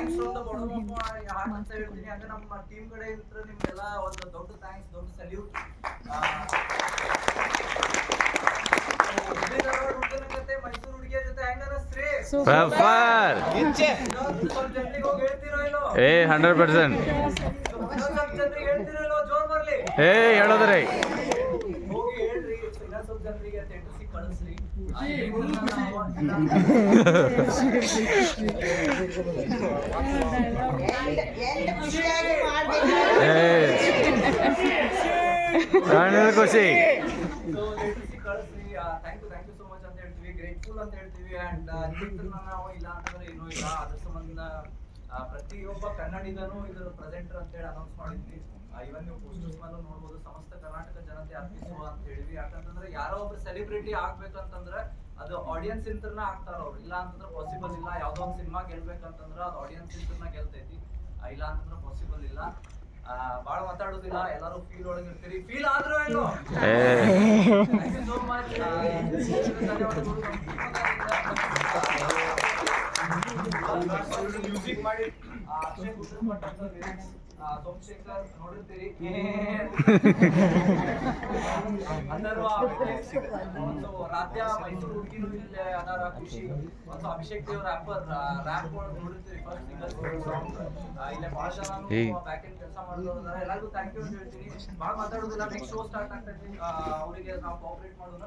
Thanks from the bottom of my heart ಅಂತ ಹೇಳ್ತೀನಿ. ಅಂದ್ರೆ ನಮ್ಮ ಟೀಮ್ ಕಡೆ ಇದ್ರೆ ನಿಮ್ಗೆಲ್ಲ ಒಂದು ದೊಡ್ಡ ಥ್ಯಾಂಕ್ಸ್ ದೊಡ್ಡ ಸಲ್ಯೂಟ್ ಮೈಸೂರು ಹುಡುಗಿಯ ಜೊತೆ ಹೆಂಗಾರ ಅನಸ್ತ್ರಿ ಸೂಪರ್ ಏ ಹಂಡ್ರೆಡ್ ಪರ್ಸೆಂಟ್ ಜನರಿಗೆ ಹೇಳ್ತಿರೋ ಜೋರ್ ಬರ್ಲಿ. ಏ ಹೇಳೋದ್ರಿ. ಜನರಿಗೆ ಕಳಿಸ್ರಿ ಖುಷಿ. ಕಳಿಸ್ರಿ thank you thank you so much ಅಂತ ಹೇಳ್ತೀವಿ. ಗ್ರೇಟ್ಫುಲ್ ಅಂತ ಹೇಳ್ತೀವಿ. ಅಂಡ್ ನಾವು ಇಲ್ಲ ಅಂತಂದ್ರೆ ಏನೂ ಇಲ್ಲ. ಅದ್ರ ಸಂಬಂಧ ಪ್ರತಿಯೊಬ್ಬ ಕನ್ನಡಿಗನು ಇದರ ಪ್ರೆಸೆಂಟರ್ ಅಂತ ಹೇಳಿ ಅನೌನ್ಸ್ ಮಾಡಿದ್ವಿ. ಇವನ್ ನೀವು ಪೋಸ್ಟರ್ಸ್ ಮೇಲೂ ನೋಡ್ಬೋದು ಸಮಸ್ತ ಕರ್ನಾಟಕ ಜನತೆ ಅರ್ಪಿಸುವ ಅಂತ ಹೇಳಿವಿ ಯಾಕಂತಂದ್ರೆ ಯಾರೋ ಒಬ್ರು ಸೆಲೆಬ್ರಿಟಿ ಆಗ್ಬೇಕಂತಂದ್ರೆ ಅದು ಆಡಿಯನ್ಸ್ ಇಂತ್ರನ ಆಗ್ತಾರ ಅವ್ರು. ಇಲ್ಲ ಅಂತಂದ್ರೆ ಪಾಸಿಬಲ್ ಇಲ್ಲ. ಯಾವ್ದೋ ಒಂದು ಸಿನಿಮಾ ಗೆಲ್ಬೇಕಂತಂದ್ರೆ ಅದು ಆಡಿಯನ್ಸ್ ಇಂತ್ರನ ಗೆಲ್ತೈತಿ. ಇಲ್ಲ ಅಂತಂದ್ರೆ ಪಾಸಿಬಲ್ ಇಲ್ಲ. ಬಾಳ ಮಾತಾಡೋದಿಲ್ಲ ಎಲ್ಲರೂ ಫೀಲ್ ಒಳಗೆ ಇರ್ತೀರಿ. ಫೀಲ್ ಆದ್ರೂ ಏನು? ಮ್ಯೂಸಿಕ್ ಮಾಡಿ ಒಂದು ರಾಜ್ಯ ಮೈಸೂರು ಹುಡುಗಿರು ಇಲ್ಲೇ ಅದಾರ ಖುಷಿ ಮತ್ತು ಅಭಿಷೇಕ್ ದೇವ್ ರ್ಯಾಪರ್ ರ್ಯಾಪ್ ಒಳಗೆ ಫಸ್ಟ್ ಸಿಂಗಲ್ ಸಾಂಗ್ ಇಲ್ಲೇ ಭಾಳ ಜನ. ಬ್ಯಾಕ್ ಕೆಲಸ ಎಲ್ಲರಿಗೂ ಥ್ಯಾಂಕ್ ಯು ಅಂತ ಹೇಳ್ತೀನಿ ಭಾಳ ಮಾತಾಡೋದಿಲ್ಲ ನೆಕ್ಸ್ಟ್ ಶೋ ಸ್ಟಾರ್ಟ್ ಆಗ್ತೈತಿ ಅವರಿಗೆ ನಾವು ಕೋಆಪರೇಟ್ ಮಾಡೋಣ